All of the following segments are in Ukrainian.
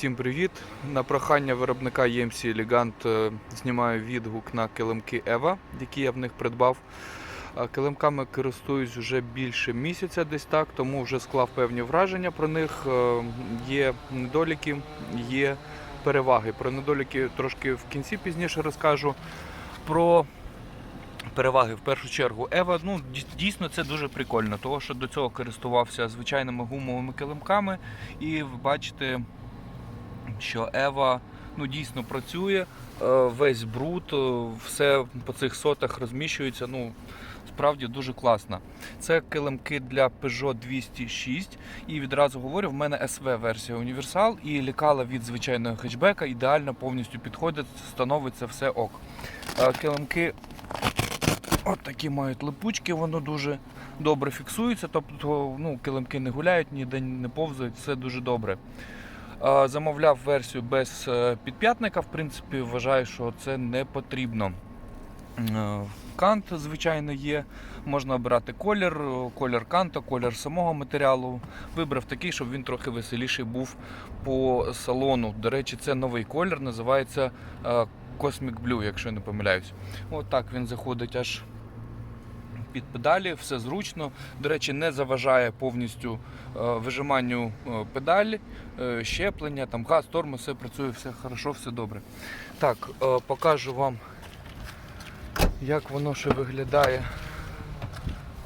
Всім привіт! На прохання виробника EMC Elegant е, знімаю відгук на килимки Eva, які я в них придбав. Килимками користуюсь вже більше місяця, десь так, тому вже склав певні враження про них. Е, Є недоліки, є переваги. Про недоліки трошки в кінці пізніше розкажу. Про переваги в першу чергу Ева. Ну дійсно це дуже прикольно, тому що до цього користувався звичайними гумовими килимками, і бачите, що Ева ну дійсно працює. е, Весь бруд, е, все по цих сотах розміщується. Ну справді дуже класно. Це килимки для Peugeot 206. І відразу говорю, в мене SV версія універсал і лікала від звичайного хетчбека ідеально повністю підходить, становиться все ок. Е, Килимки От такі мають липучки, воно дуже добре фіксується. Тобто ну, килимки не гуляють, ніде не повзають, все дуже добре. Замовляв версію без е, підп'ятника, в принципі, вважаю, що це не потрібно. Е, Кант, звичайно, є. Можна обирати колір, е, колір канта, колір самого матеріалу. Вибрав такий, щоб він трохи веселіший був по салону. До речі, це новий колір, називається Cosmic Blue, якщо я не помиляюсь. От він заходить аж під педалі, все зручно. До речі, не заважає повністю е, вижиманню е, педалі, е, щеплення, там газ, тормоз, все працює, все хорошо, все добре. Так, покажу вам, як воно ще виглядає.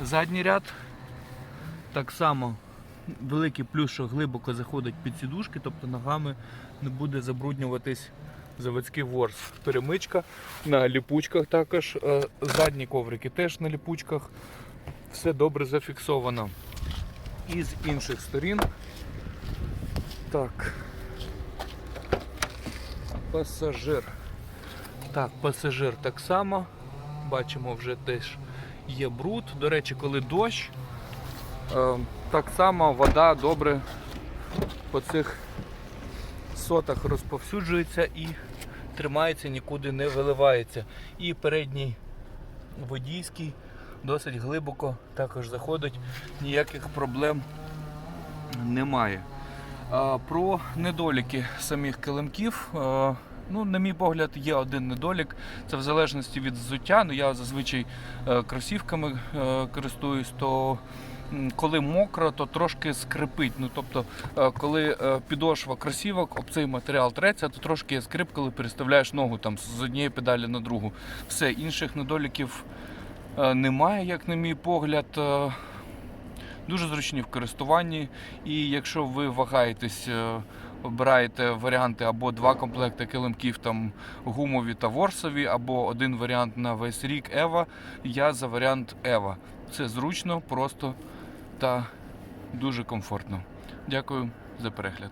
Задній ряд. Так само великий плюс, що глибоко заходить під сідушки, тобто ногами не буде забруднюватись заводський ворс. Перемичка на ліпучках також. Е, Задні коврики теж на ліпучках. Все добре зафіксовано. І з інших сторін. Так. Пасажир. Так, пасажир так само. Бачимо, вже теж є бруд. До речі, коли дощ, е, так само вода добре по цих сотах розповсюджується і тримається, нікуди не виливається. І передній водійський досить глибоко також заходить, ніяких проблем немає. Про недоліки самих килимків. Ну, на мій погляд, є один недолік. Це в залежності від взуття. Ну, я зазвичай е, кросівками е, користуюсь, то коли мокро, то трошки скрипить. Ну, тобто, е, коли підошва кросівок об цей матеріал треться, то трошки є скрип, коли переставляєш ногу там, з однієї педалі на другу. Все, інших недоліків немає, як на мій погляд. Дуже зручні в користуванні. І якщо ви вагаєтесь, обираєте варіанти або два комплекти килимків, там гумові та ворсові, або один варіант на весь рік Ева, я за варіант Ева. Це зручно, просто та дуже комфортно. Дякую за перегляд.